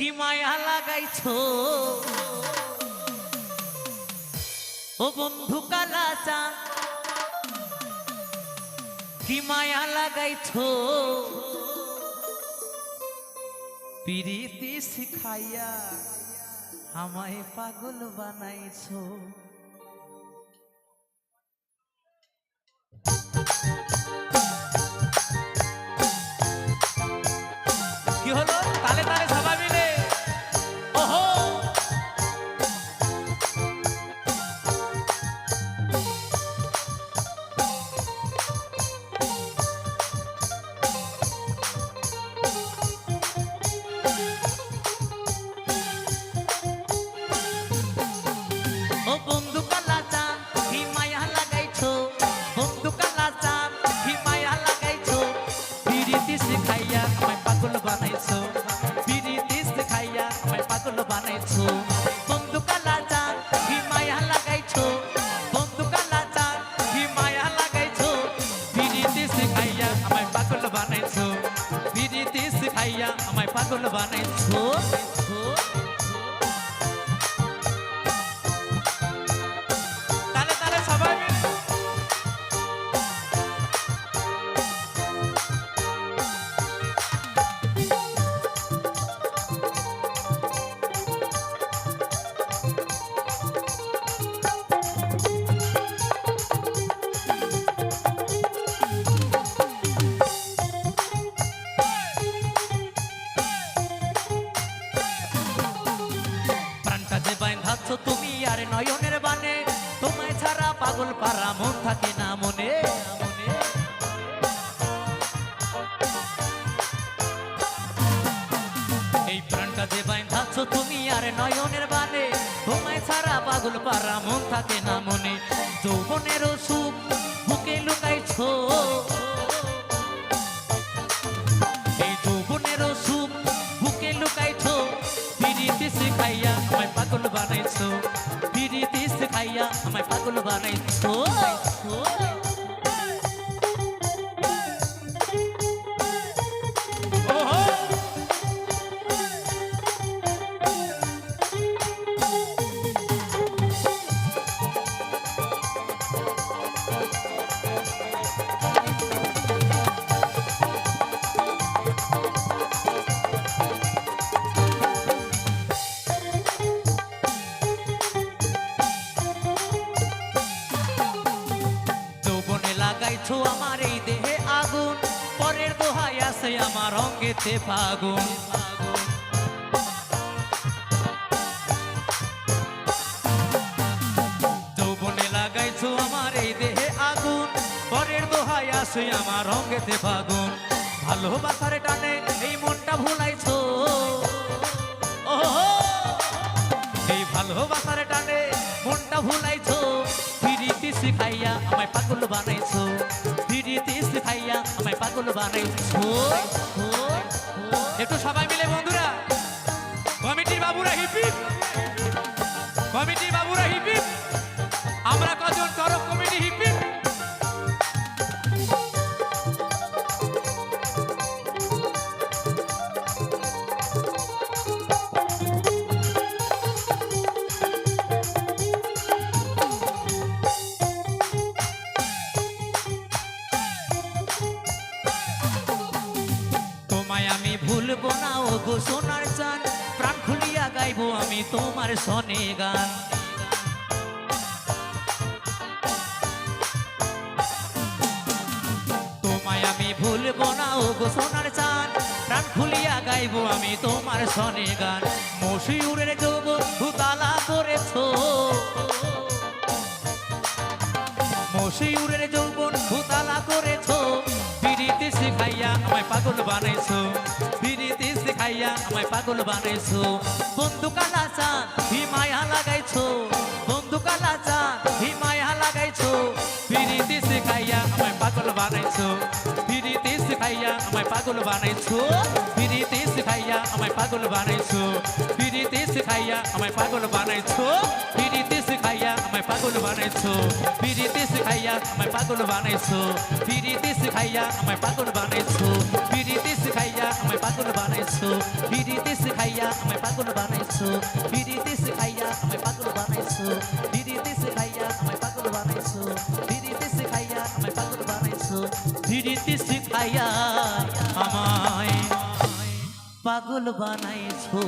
কি মায়া লাগাইছো। ও বন্ধু কালা চাঁদ কি মায়া লাগাইছো। পিরিতি শিখাইয়া আমায় পাগল বানাইছো। কি হলো? তালে তালে পাগল বানাইছো? বিড়ি দিস খাইয়া আমায় পাগল বানাইছো। বন্ধু কালা চা ঘি মায়া লাগাইছো। বন্ধু কালা চা ঘি মায়া লাগাইছো। বিড়ি দিস খাইয়া আমায় পাগল বানাইছো। বিড়ি দিস খাইয়া আমায় পাগল বানাইছো। নয়নের বানে, তোমায় ছাড়া পাগল পারা মন থাকে না মনে এই প্রাণটা যে বাইন্ধাচ্ছ তুমি আর নয়নের বানে, তোমায় ছাড়া পাগল পারা মন থাকে না মনে। যৌবনের সুখ বুকে লুকাইছো। এই যৌবনের সুখ বুকে লুকাইছো পিরিতি শিখাইয়া আমায় পাগল বানাইছো। পাগল বানাইছো? লাগাইছো আমার এই দেহে আগুন, পরের দোহাই আছে আমার অঙ্গেতে ফাগুন। যৌবনে লাগাইছো আমার এই দেহে আগুন, পরের দোহাই আছে আমার অঙ্গেতে ফাগুন। ভালোবাসার টানে এই মনটা ভুলাইছো। এই ভালোবাসার টানে মনটা ভুলাইছো। ফিরিতি শিখাইয়া আমায় পাগল বানাইছো। পাগল একটু সবাই মিলে বন্ধুরা। কমিটির বাবুরা হিপি। কমিটির বাবুরা হিপি। আমরা কজন তরফ কমিটি হিপি? আমি ভুলবো না ও গো সোনার চান প্রাণ খুলিয়া গাইবো আমি তোমার সনে গান। তোমায় আমি ভুলবো না ও গো সোনার চান প্রাণ খুলিয়া গাইবো আমি তোমার সনে গান। মশিউরের যোগ হুতালা করেছ। মশিউরের যৌবন হুতালা করেছ। পিরিতি শিখাইয়া আমায় পাগল বানাইছো। শিখাইয়া আমায় পাগল বানাইছো? বন্ধু কালা চা হিমায়া লাগাইছো। বন্ধু কালা চা হিমায়া লাগাইছো। পিরিতি শিখাইয়া আমায় পাগল বানাইছো। পিরিতি শিখাইয়া আমায় পাগল বানাইছো। পিরিতি শিখাইয়া আমায় পাগল বানাইছো। পিরিতি শিখাইয়া আমায় পাগল বানাইছো। পিরিতি পাগল বানাইছো? পিরিতি শিখাইয়া আমায় পাগল বানাইছো। পিরিতি শিখাইয়া আমায় পাগল বানাইছো। পিরিতি শিখাইয়া আমায় পাগল বানাইছো। পিরিতি শিখাইয়া আমায় পাগল বানাইছো। বিড়িতে শিখাইয়া আমায় পাগল বানাইছো। বিড়িতে শিখাইয়া আমায় পাগল বানাইছো। বিড়িতে শিখাইয়া আমায় পাগল বানাইছো। বিড়িতে শিখাইয়া আমায় পাগল বানাইছো।